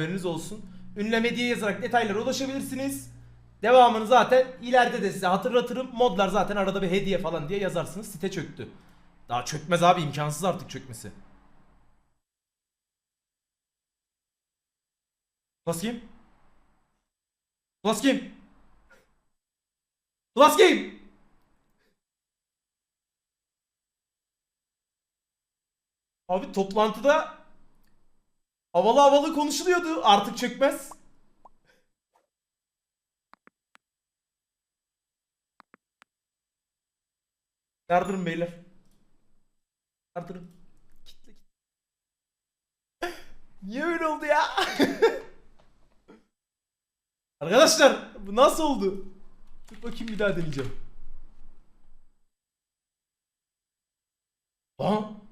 Haberiniz olsun. Ünleme diye yazarak detaylara ulaşabilirsiniz. Devamını zaten ileride de size hatırlatırım. Modlar zaten arada bir hediye falan diye yazarsınız. Site çöktü. Daha çökmez abi imkansız artık çökmesi. Plus kim? Plus kim? Plus kim? Abi toplantıda havalı havalı konuşuluyordu. Artık çökmez. Yardırın beyler. Yardırın. Kitle kitle. Niye öyle oldu ya? Arkadaşlar bu nasıl oldu? Dur bakayım bir daha deneyeceğim. Aa